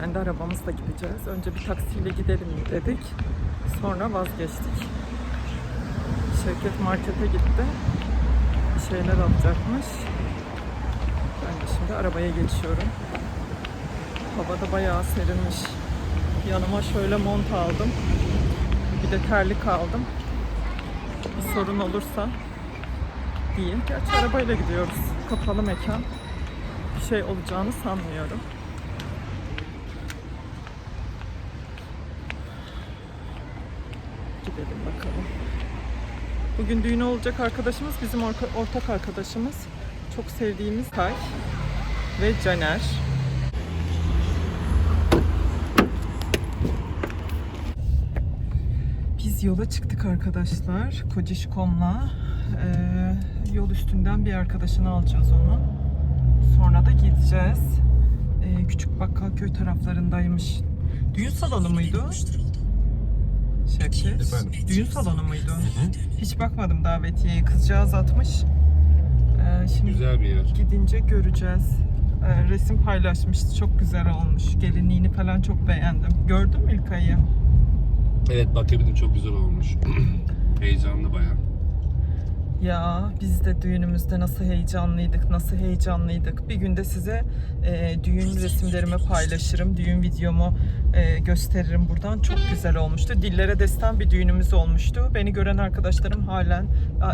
kendi arabamızla gideceğiz. Önce bir taksiyle gidelim dedik. Sonra vazgeçtik. Şevket markete gitti. Bir şeyler alacakmış. Ben de şimdi arabaya geçiyorum. Havada bayağı serinmiş. Yanıma şöyle mont aldım. Bir de terlik aldım. Bir sorun olursa diyeyim. Gerçi arabayla gidiyoruz. Kapalı mekan. Bir şey olacağını sanmıyorum. Gidelim bakalım. Bugün düğünü olacak arkadaşımız bizim ortak arkadaşımız. Çok sevdiğimiz Kay ve Caner. Biz yola çıktık arkadaşlar. Kocişkom'la. Ee, yol üstünden bir arkadaşını alacağız onu. Sonra da gideceğiz. Ee, Küçük Bakkalköy taraflarındaymış. Düğün salonu muydu? Şevket. Efendim? Düğün salonu muydu? Hiç bakmadım davetiyeye. Kızcağız atmış. Ee, şimdi Güzel bir yer. gidince göreceğiz. Ee, resim paylaşmıştı. Çok güzel olmuş. Gelinliğini falan çok beğendim. Gördün mü İlkay'ı? Evet bakabildim çok güzel olmuş. Heyecanlı baya. Ya biz de düğünümüzde nasıl heyecanlıydık, nasıl heyecanlıydık. Bir günde size e, düğün resimlerimi paylaşırım, düğün videomu e, gösteririm buradan. Çok güzel olmuştu. Dillere destan bir düğünümüz olmuştu. Beni gören arkadaşlarım halen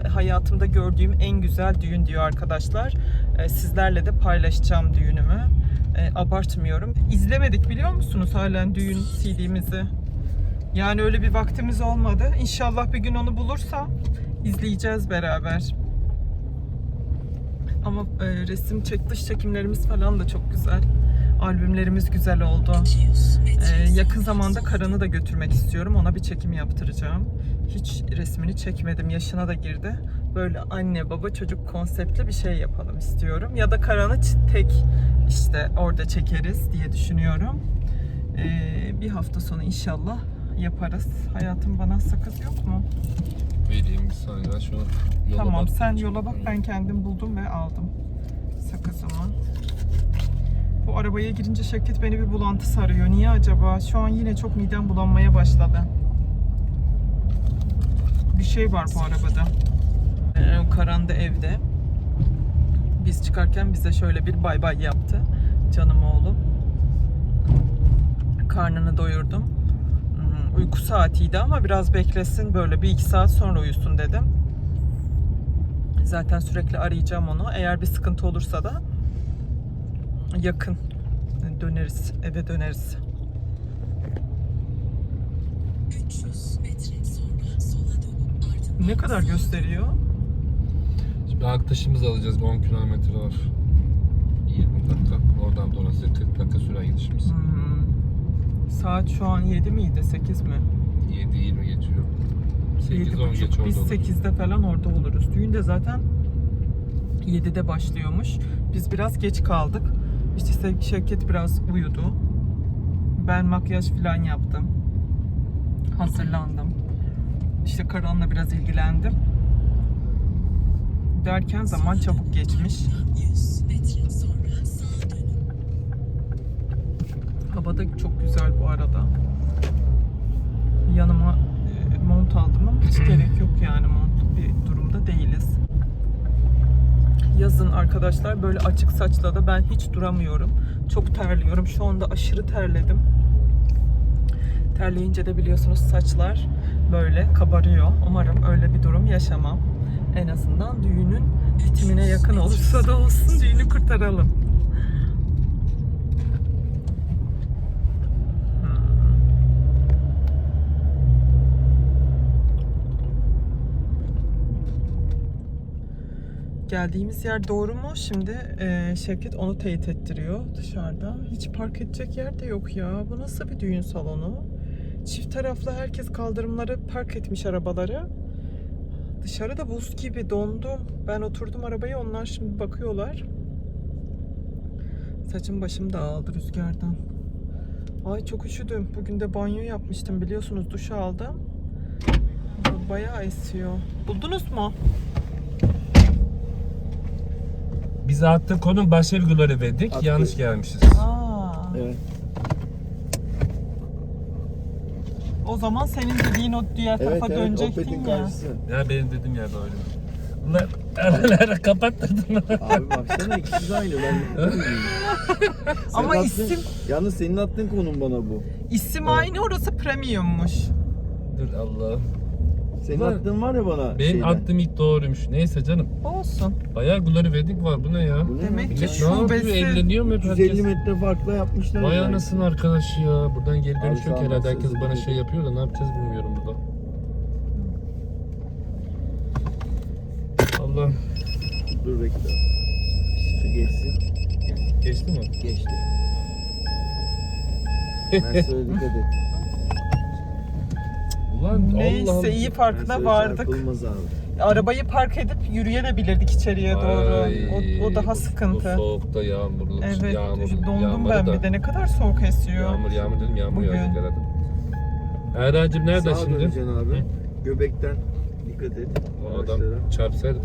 hayatımda gördüğüm en güzel düğün diyor arkadaşlar. E, sizlerle de paylaşacağım düğünümü. E, abartmıyorum. İzlemedik biliyor musunuz halen düğün CD'mizi? Yani öyle bir vaktimiz olmadı. İnşallah bir gün onu bulursam izleyeceğiz beraber. Ama e, resim çek dış çekimlerimiz falan da çok güzel. Albümlerimiz güzel oldu. E, yakın zamanda Karan'ı da götürmek istiyorum. Ona bir çekim yaptıracağım. Hiç resmini çekmedim. Yaşına da girdi. Böyle anne baba çocuk konseptli bir şey yapalım istiyorum. Ya da Karan'ı tek işte orada çekeriz diye düşünüyorum. E, bir hafta sonu inşallah yaparız. Hayatım bana sakız yok mu? Vereyim bir saniye. Ben yola tamam bak- sen yola bak ben kendim buldum ve aldım sakızımı. Bu arabaya girince Şevket beni bir bulantı sarıyor. Niye acaba? Şu an yine çok midem bulanmaya başladı. Bir şey var bu arabada. Ee, Karan da evde. Biz çıkarken bize şöyle bir bay bay yaptı. Canım oğlum. Karnını doyurdum. Uyku saatiydi ama biraz beklesin böyle bir iki saat sonra uyusun dedim. Zaten sürekli arayacağım onu. Eğer bir sıkıntı olursa da yakın döneriz, eve döneriz. 300 metre sonra sola dönün ardından Ne kadar gösteriyor? Şimdi arkadaşımızı alacağız. 10 kilometre var. 20 dakika. Oradan sonrası 40 dakika süren gidişimiz. Hmm. Saat şu an 7 miydi, 8 mi? 7-20 geçiyor. 8-10 geç 7.30. orada Biz olur. 8'de falan orada oluruz. Düğün de zaten 7'de başlıyormuş. Biz biraz geç kaldık. İşte Şevket biraz uyudu. Ben makyaj falan yaptım. Hazırlandım. İşte Karan'la biraz ilgilendim. Derken zaman çabuk geçmiş. 100 metre sonra sağa dönün. Hava da çok güzel bu arada. Yanıma e, mont aldım ama hiç gerek yok yani montlu bir durumda değiliz. Yazın arkadaşlar böyle açık saçla da ben hiç duramıyorum. Çok terliyorum. Şu anda aşırı terledim. Terleyince de biliyorsunuz saçlar böyle kabarıyor. Umarım öyle bir durum yaşamam. En azından düğünün bitimine yakın olursa da olsun düğünü kurtaralım. Geldiğimiz yer doğru mu? Şimdi e, Şevket onu teyit ettiriyor dışarıda. Hiç park edecek yer de yok ya. Bu nasıl bir düğün salonu? Çift taraflı herkes kaldırımları park etmiş arabaları. Dışarıda buz gibi dondu. Ben oturdum arabaya onlar şimdi bakıyorlar. Saçım başım dağıldı rüzgardan. Ay çok üşüdüm. Bugün de banyo yapmıştım biliyorsunuz duş aldım. Bayağı esiyor. Buldunuz mu? Biz attığım konum başka virgülleri verdik. Attık. Yanlış gelmişiz. Aa. Evet. O zaman senin dediğin o diğer evet, tarafa evet, dönecektin ya. Karşısı. Ya benim dediğim yerde öyle. Bunlar aralara kapattırdın. Abi baksana ikisi aynı. Ben Ama attın, isim... Yalnız senin attığın konum bana bu. İsim evet. aynı orası premiummuş. Dur Allah'ım. Senin Ulan, attığın var ya bana. Benim şeyden. attığım ilk doğruymuş. Neyse canım. Olsun. Bayağı Glory Wedding var. Bu ne ya? Bu ne Demek lan? ki şubesi- Eğleniyor mu hep 150 herkes? metre farkla yapmışlar. Vay yani. anasını arkadaş ya. Buradan geri dönüş yok herhalde. Herkes bana şey yapıyor da ne yapacağız bilmiyorum burada. Allah. Dur bekle. Şu geçsin. Geçti mi? Geçti. Ben söyle dikkat et. Ulan Neyse Allah iyi farkına vardık. çarpılmaz abi. Arabayı park edip yürüyebilirdik içeriye doğru. Ay, O, o daha bu- sıkıntı. Bu soğukta yağmurlu. Evet, yağmur, dondum ben da- bir de. Ne kadar soğuk esiyor. Yağmur yağmur dedim yağmur Bugün. yağacak herhalde. Erhan'cığım nereden Sağa şimdi? döneceksin abi. Göbekten dikkat et. O adam Ağaçlara. çarpsaydı.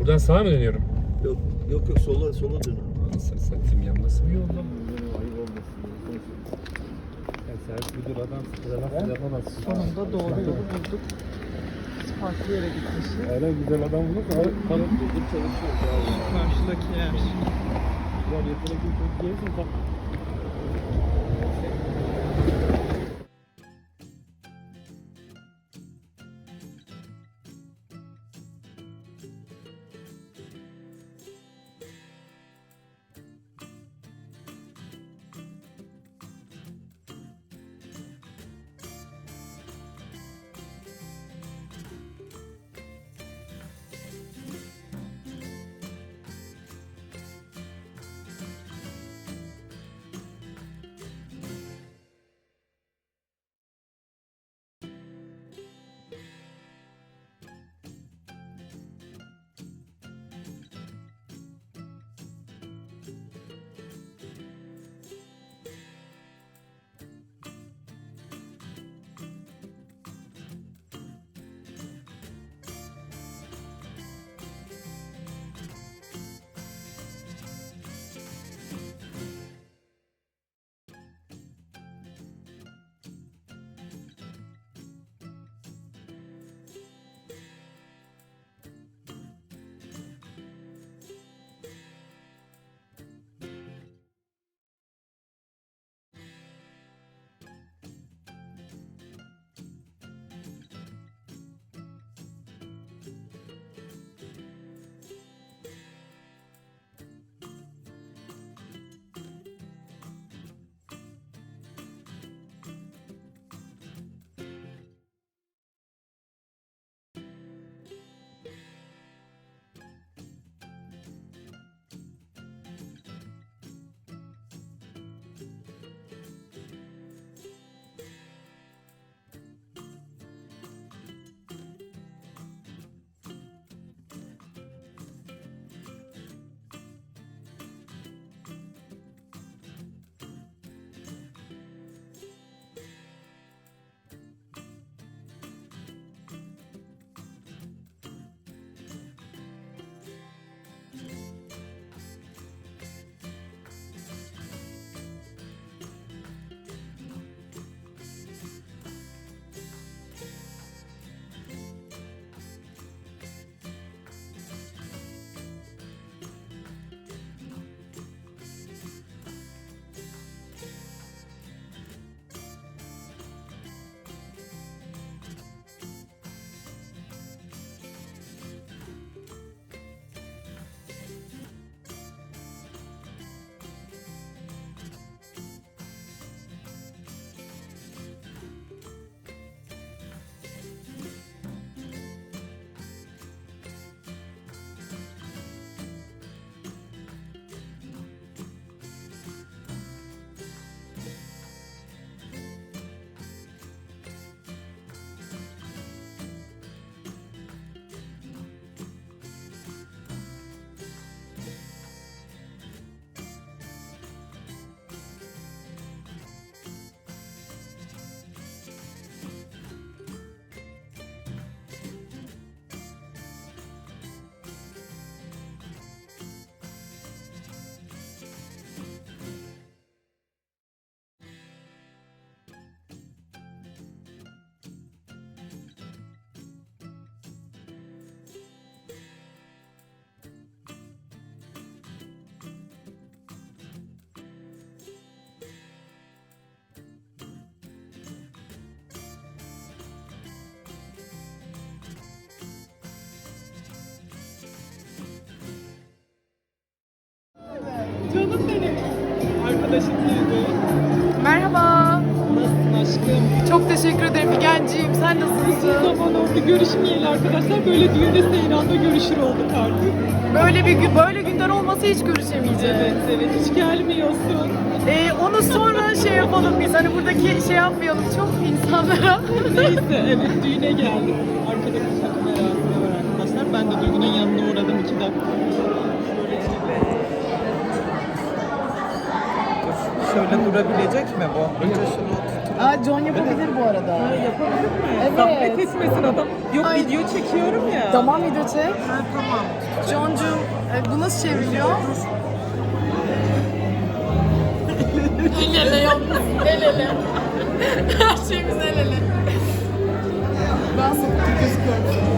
Buradan sağa mı dönüyorum? Yok yok yok sola sola dön abi. Anasını satayım ya nasıl bir yol lan? Sen müdür adam sıra yapamazsın. Sonunda doğru yolu bulduk. Farklı yere gitmişiz. Öyle güzel adam bulduk çalışıyor. Karşıdaki yer. Ya yetenekli çok gelirsin oldu görüşmeyeli arkadaşlar. Böyle düğünde Seyran'da görüşür olduk artık. Böyle bir gün, böyle günler olmasa hiç görüşemeyeceğiz. Evet evet hiç gelmiyorsun. Ee, onu sonra şey yapalım biz. Hani buradaki şey yapmayalım çok insanlara. Neyse evet düğüne geldik. Takım var arkadaşlar. Ben de Duygu'nun yanına uğradım iki dakika. Şöyle durabilecek mi bu? Önce şunu Aa, John yapabilir bu arada. yapabilir mi? Evet. Etmesin adam. Yok Ay. video çekiyorum ya. Tamam video çek. Ha, tamam. John'cum e, bu nasıl çevriliyor? el ele yalnız. El ele. Her şeyimiz el ele. Ben sokakta gözüküyorum.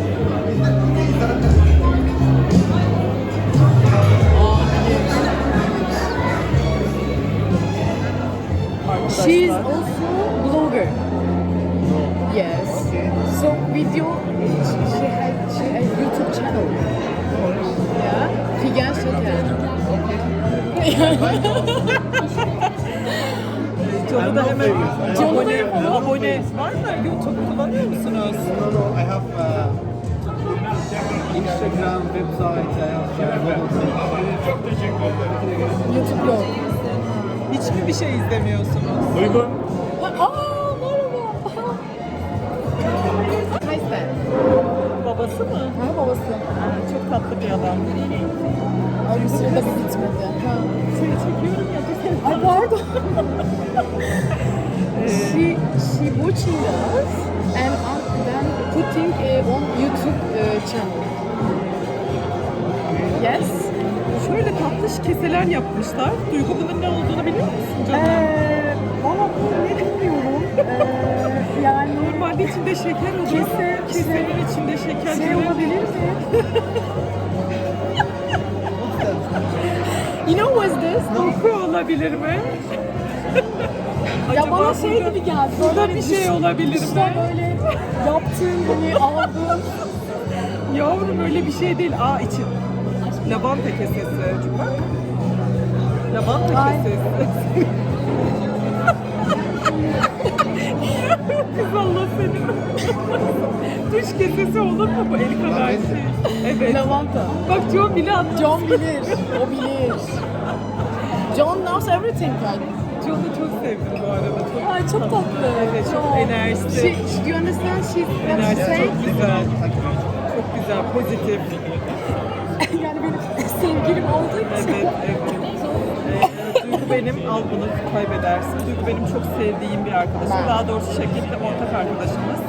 She's also blogger. Yes. So video, she, she has she has YouTube channel. Yeah. Figen Şeker. Canı da hemen Canı da abone, yapalım. abone var mı? YouTube kullanıyor musunuz? No, no, I have uh, Instagram, website, I have uh, YouTube blog. Hiç mi bir şey izlemiyorsunuz? Aa Babası mı? Ha babası. Ha, çok tatlı bir adam. Ay bir sırada bir gitmedi. Ha. Seni çekiyorum ya. Ay pardon. she she watching us and uh, then putting uh, on YouTube uh, channel. Yes. Şöyle tatlış keseler yapmışlar. Duygu bunun ne olduğunu biliyor musun canım? Eee valla bunu ne bilmiyorum. Normalde içinde şeker olur. Kese- Kesenin içinde şeker şey olur. olabilir mi? you know what's this? Koku olabilir mi? Ya bana şey burada- gibi geldi. Burada bir şey olabilir işte mi? böyle yaptığın hani aldığın Yavrum öyle bir şey değil. Aa için. Lavanta kesesi. Bak. Lavanta Ay. kesesi. Kız Allah seni. Duş kesesi olur mu bu el kadar şey? Evet. lavanta. Bak John bile anladı. John bilir. O bilir. John knows everything yani. John'u çok sevdim bu arada. Çok Ay çok tatlı. Evet, çok enerjisi. She, she, you understand? She's enerjisi say, çok güzel. Çok güzel, pozitif. yani benim sevgilim olduğu için. Evet, evet. Duygu benim, bunu kaybedersin. Duygu benim çok sevdiğim bir arkadaşım. Ben. Daha doğrusu şirkette ortak arkadaşımız.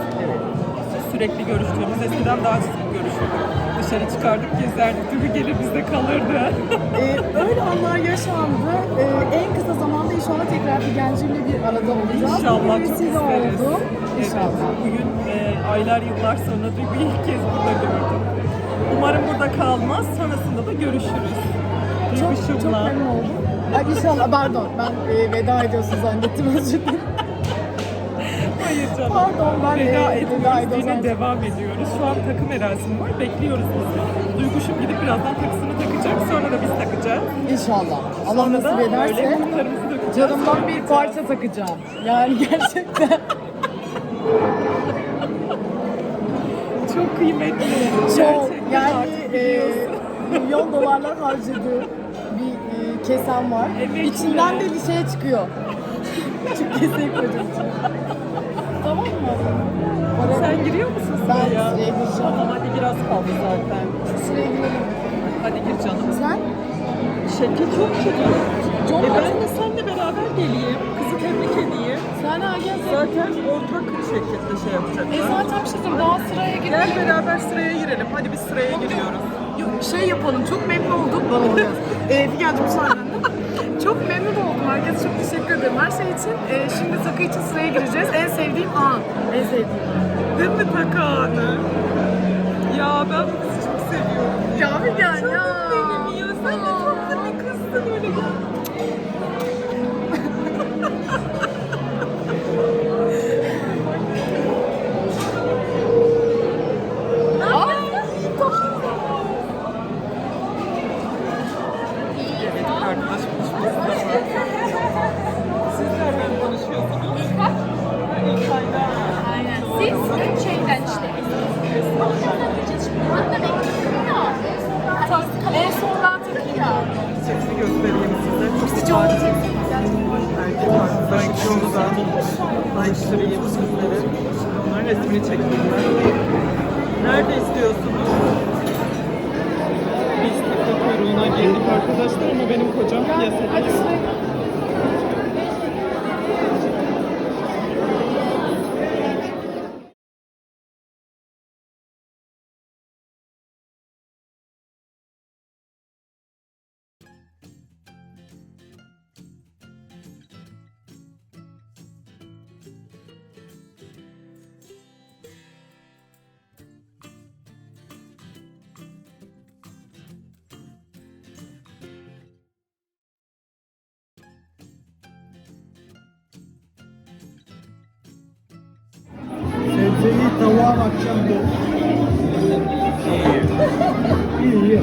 Sürekli görüştüğümüz, eskiden daha sık görüşürdük. Dışarı çıkardık, gezerdik. Duygu gelir bizde kalırdı. Ee, öyle anlar yaşandı. Ee, en kısa zamanda inşallah tekrar Figen'cimle bir arada olacağız. İnşallah Bugün çok isteriz. oldu. Evet, İnşallah. bugün e, aylar yıllar sonra Duygu'yu ilk kez burada gördüm. Umarım burada kalmaz. Sonrasında da görüşürüz. Çok, Duyguşumla. çok memnun oldum. Ay inşallah pardon ben e, veda ediyorsun zannettim özür dilerim. Hayır canım. Pardon, ben veda veda ediyoruz. Yine devam ediyoruz. Şu an takım merasimi var. Bekliyoruz biz. Duyguşum gidip birazdan takısını takacak. Sonra da biz takacağız. İnşallah. Allah Sonra da nasip öyle ederse dökeceğiz. canımdan bir parça takacağım. Yani gerçekten Çok kıymetli. çok Gerçekten yani artık e, biliyorsun. milyon dolarlar harcadığı kesem var. Evet, İçinden evet. de şey çıkıyor. Küçük keseyi koyacağım tamam mı? Para- Sen giriyor musun Ben sıraya? sıraya gireceğim. Tamam hadi biraz kaldı zaten. Sıraya girelim. Hadi gir canım. Sen? Şevket çok kötü. John E ben de seninle beraber geleyim. Kızı tebrik edeyim. Sen ha gel. Zaten ortak şirkette şey yapacaklar. E zaten bir şey daha sıraya Gel girelim. beraber sıraya girelim. Hadi biz sıraya giriyoruz. Şey yapalım, çok memnun oldum. Bana oluyor. ee, Figen'cim. Çok memnun oldum. Herkese çok teşekkür ederim her şey için. Ee, şimdi takı için sıraya gireceğiz. En sevdiğim an. En sevdiğim an. Değil mi Taka anı? Ya ben bu kızı çok seviyorum. Ya Figen ya. Benim ya. Sen de tatlı bir kızsın öyle ya. Bakacağım bu. İyi iyi.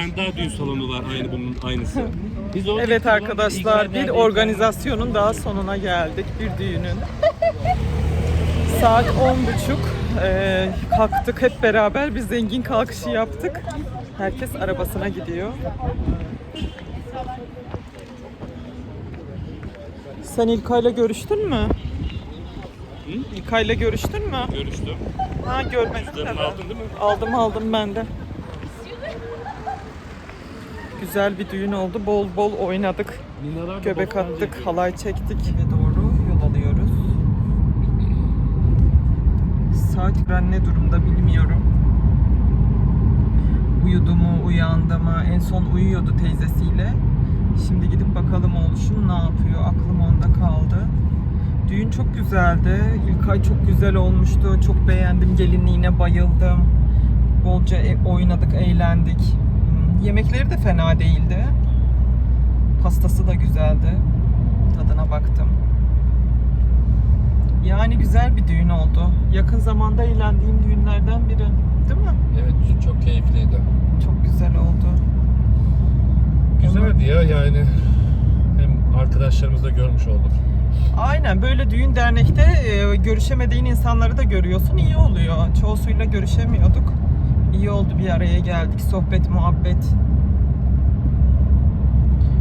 Tane daha düğün salonu var aynı bunun aynısı. Biz orada Evet arkadaşlar bir organizasyonun daha sonuna geldik bir düğünün. Saat on buçuk Ee, kalktık hep beraber bir zengin kalkışı yaptık. Herkes arabasına gidiyor. Sen İlkay'la görüştün mü? İlkay'la görüştün mü? Görüştüm. Ha görmedim aldın değil mi? Aldım aldım ben de. Güzel bir düğün oldu. Bol bol oynadık. Minalar da Göbek attık, yapıyor. halay çektik. Eve doğru yol alıyoruz. Saat ben ne durumda bilmiyorum. Uyudu mu, uyandı mı? En son uyuyordu teyzesiyle. Şimdi gidip bakalım oğluşum ne yapıyor. Aklım onda kaldı. Düğün çok güzeldi. İlkay çok güzel olmuştu. Çok beğendim. Gelinliğine bayıldım. Bolca e- oynadık, eğlendik. Yemekleri de fena değildi. Pastası da güzeldi. Tadına baktım. Yani güzel bir düğün oldu. Yakın zamanda eğlendiğim düğünlerden biri. Değil mi? Evet çok keyifliydi. Çok güzel oldu. Güzeldi ya yani. Hem arkadaşlarımızı da görmüş olduk. Aynen böyle düğün dernekte e, görüşemediğin insanları da görüyorsun. iyi oluyor. Çoğusuyla görüşemiyorduk. İyi oldu bir araya geldik. Sohbet, muhabbet.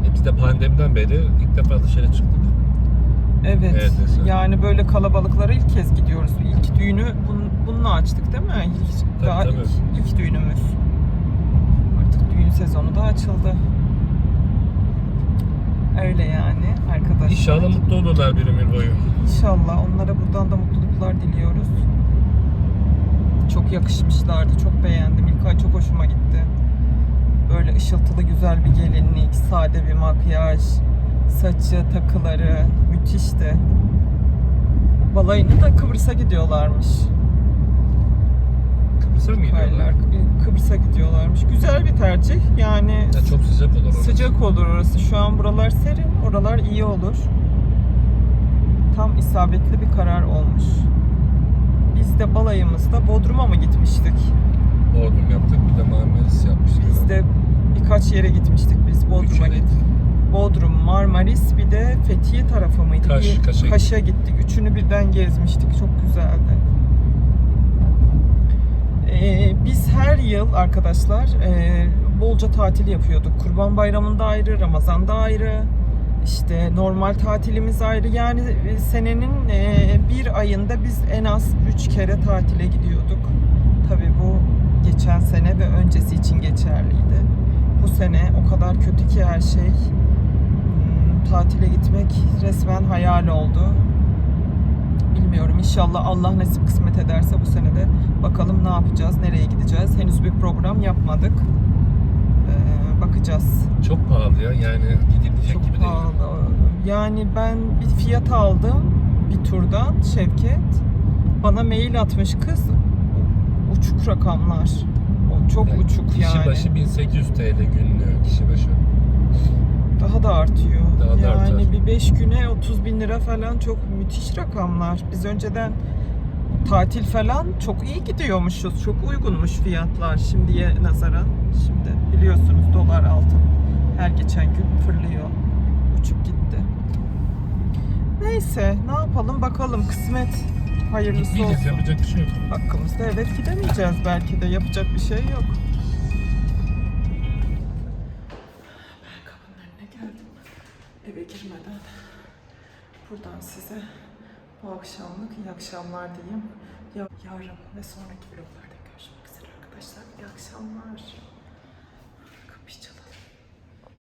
E biz de pandemiden beri ilk defa dışarı çıktık. Evet. Evet, yani böyle kalabalıklara ilk kez gidiyoruz. İlk düğünü bun, bununla açtık değil mi? İlk, Tabii, daha tabii. Ilk, ilk düğünümüz. Artık düğün sezonu da açıldı. Öyle yani arkadaşlar. İnşallah mutlu olurlar bir ömür boyu. İnşallah onlara buradan da mutluluklar diliyoruz. Çok yakışmışlardı. Çok beğendim. İlkay çok hoşuma gitti. Böyle ışıltılı güzel bir gelinlik, sade bir makyaj, saçı, takıları müthişti. Balayını da Kıbrıs'a gidiyorlarmış. Kıbrıs'a mı gidiyorlar? Hayırlar, Kıbrıs'a gidiyorlarmış. Güzel bir tercih. Yani Ya çok sıcak olur orası. Sıcak olur orası. Şu an buralar serin. Oralar iyi olur. Tam isabetli bir karar olmuş. Biz de balayımızda Bodrum'a mı gitmiştik? Bodrum yaptık bir de Marmaris yapmıştık. Biz de birkaç yere gitmiştik biz Bodrum'a gittik. Bodrum, Marmaris bir de Fethiye tarafı mıydı? Kaş, Kaş'a gittik. Kaş'a gittik. Üçünü birden gezmiştik. Çok güzeldi. Ee, biz her yıl arkadaşlar e, bolca tatil yapıyorduk. Kurban Bayramı'nda ayrı, Ramazan'da ayrı. İşte normal tatilimiz ayrı. Yani e, senenin e, bir ayında biz en az üç kere tatile gidiyorduk. Tabii bu geçen sene ve öncesi için geçerliydi. Bu sene o kadar kötü ki her şey. Hmm, Tatile gitmek resmen hayal oldu. Bilmiyorum inşallah Allah nasip kısmet ederse bu sene de bakalım ne yapacağız, nereye gideceğiz. Henüz bir program yapmadık. Ee, bakacağız. Çok pahalı ya yani Çok gibi değil. pahalı. Yani ben bir fiyat aldım bir turdan Şevket. Bana mail atmış kız. Uçuk rakamlar. O çok Yani uçuk kişi yani. başı 1800 TL günlüğü kişi başı. Daha da artıyor. Daha da yani artar. bir 5 güne 30 bin lira falan çok müthiş rakamlar. Biz önceden tatil falan çok iyi gidiyormuşuz. Çok uygunmuş fiyatlar şimdiye nazaran. Şimdi biliyorsunuz dolar altın her geçen gün fırlıyor. Uçup gitti. Neyse ne yapalım bakalım kısmet hayırlısı Gitmeyeceğiz olsun. yapacak bir şey yok. Hakkımızda evet gidemeyeceğiz belki de yapacak bir şey yok. Ben kapının önüne geldim. Eve girmeden buradan size bu akşamlık iyi akşamlar diyeyim. Ya- Yarın ve sonraki vloglarda görüşmek üzere arkadaşlar. İyi akşamlar.